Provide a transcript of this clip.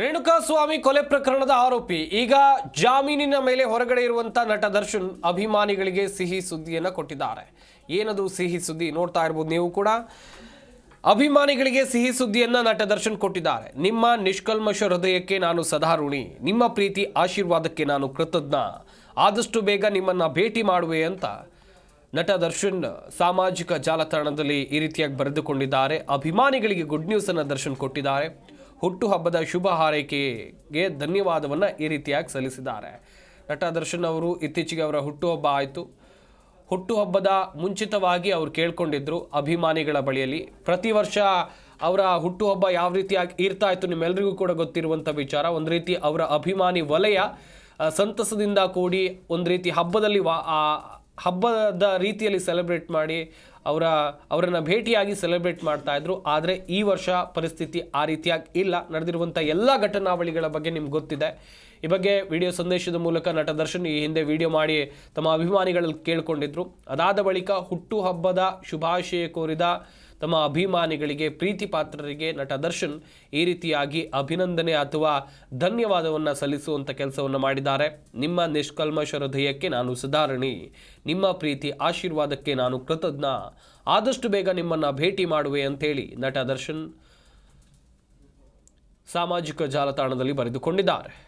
ರೇಣುಕಾಸ್ವಾಮಿ ಕೊಲೆ ಪ್ರಕರಣದ ಆರೋಪಿ, ಈಗ ಜಾಮೀನಿನ ಮೇಲೆ ಹೊರಗಡೆ ಇರುವಂತ ನಟ ದರ್ಶನ್ ಅಭಿಮಾನಿಗಳಿಗೆ ಸಿಹಿ ಸುದ್ದಿಯನ್ನ ಕೊಟ್ಟಿದ್ದಾರೆ. ಏನದು ಸಿಹಿ ಸುದ್ದಿ ನೋಡ್ತಾ ಇರ್ಬೋದು ನೀವು ಕೂಡ. ಅಭಿಮಾನಿಗಳಿಗೆ ಸಿಹಿ ಸುದ್ದಿಯನ್ನ ನಟ ದರ್ಶನ್ ಕೊಟ್ಟಿದ್ದಾರೆ. ನಿಮ್ಮ ನಿಷ್ಕಲ್ಮಶ ಹೃದಯಕ್ಕೆ ನಾನು ಸದಾ ಋಣಿ ನಿಮ್ಮ ಪ್ರೀತಿ ಆಶೀರ್ವಾದಕ್ಕೆ ನಾನು ಕೃತಜ್ಞ. ಆದಷ್ಟು ಬೇಗ ನಿಮ್ಮನ್ನ ಭೇಟಿ ಮಾಡುವೆ ಅಂತ ನಟ ದರ್ಶನ್ ಸಾಮಾಜಿಕ ಜಾಲತಾಣದಲ್ಲಿ ಈ ರೀತಿಯಾಗಿ ಬರೆದುಕೊಂಡಿದ್ದಾರೆ. ಅಭಿಮಾನಿಗಳಿಗೆ ಗುಡ್ ನ್ಯೂಸ್ ಅನ್ನ ದರ್ಶನ್ ಕೊಟ್ಟಿದ್ದಾರೆ. ಹುಟ್ಟುಹಬ್ಬದ ಶುಭ ಹಾರೈಕೆಗೆ ಧನ್ಯವಾದವನ್ನು ಈ ರೀತಿಯಾಗಿ ಸಲ್ಲಿಸಿದ್ದಾರೆ. ನಟ ದರ್ಶನ್ ಅವರು ಇತ್ತೀಚೆಗೆ ಅವರ ಹುಟ್ಟುಹಬ್ಬ ಆಯಿತು. ಹುಟ್ಟುಹಬ್ಬದ ಮುಂಚಿತವಾಗಿ ಅವರು ಕೇಳ್ಕೊಂಡಿದ್ರು ಅಭಿಮಾನಿಗಳ ಬಳಿಯಲ್ಲಿ. ಪ್ರತಿ ವರ್ಷ ಅವರ ಹುಟ್ಟುಹಬ್ಬ ಯಾವ ರೀತಿಯಾಗಿ ಇರ್ತಾ ಇತ್ತು ನಿಮ್ಮೆಲ್ಲರಿಗೂ ಕೂಡ ಗೊತ್ತಿರುವಂಥ ವಿಚಾರ. ಒಂದು ರೀತಿ ಅವರ ಅಭಿಮಾನಿ ವಲಯ ಸಂತಸದಿಂದ ಕೂಡಿ ಒಂದು ರೀತಿ ಹಬ್ಬದಲ್ಲಿ ವಾ ಹಬ್ಬದ ರೀತಿಯಲ್ಲಿ ಸೆಲೆಬ್ರೇಟ್ ಮಾಡಿ ಅವರ, ಅವರನ್ನು ಭೇಟಿಯಾಗಿ ಸೆಲೆಬ್ರೇಟ್ ಮಾಡ್ತಾ ಇದ್ರು. ಆದರೆ ಈ ವರ್ಷ ಪರಿಸ್ಥಿತಿ ಆ ರೀತಿಯಾಗಿ ಇಲ್ಲ. ನಡೆದಿರುವಂಥ ಎಲ್ಲ ಘಟನಾವಳಿಗಳ ಬಗ್ಗೆ ನಿಮ್ಗೆ ಗೊತ್ತಿದೆ. ಈ ಬಗ್ಗೆ ವಿಡಿಯೋ ಸಂದೇಶದ ಮೂಲಕ ನಟ ದರ್ಶನ್ ಈ ಹಿಂದೆ ವಿಡಿಯೋ ಮಾಡಿ ತಮ್ಮ ಅಭಿಮಾನಿಗಳಲ್ಲಿ ಕೇಳಿಕೊಂಡಿದ್ರು. ಅದಾದ ಬಳಿಕ ಹುಟ್ಟುಹಬ್ಬದ ಶುಭಾಶಯ ಕೋರಿದ ತಮ್ಮ ಅಭಿಮಾನಿಗಳಿಗೆ, ಪ್ರೀತಿ ಪಾತ್ರರಿಗೆ ನಟ ದರ್ಶನ್ ಈ ರೀತಿಯಾಗಿ ಅಭಿನಂದನೆ ಅಥವಾ ಧನ್ಯವಾದವನ್ನು ಸಲ್ಲಿಸುವಂಥ ಕೆಲಸವನ್ನು ಮಾಡಿದ್ದಾರೆ. ನಿಮ್ಮ ನಿಷ್ಕಲ್ಮಶ ಹೃದಯಕ್ಕೆ ನಾನು ಸುಧಾರಣಿ. ನಿಮ್ಮ ಪ್ರೀತಿ ಆಶೀರ್ವಾದಕ್ಕೆ ನಾನು ಕೃತಜ್ಞ. ಆದಷ್ಟು ಬೇಗ ನಿಮ್ಮನ್ನು ಭೇಟಿ ಮಾಡುವೆ ಅಂತೇಳಿ ನಟ ದರ್ಶನ್ ಸಾಮಾಜಿಕ ಜಾಲತಾಣದಲ್ಲಿ ಬರೆದುಕೊಂಡಿದ್ದಾರೆ.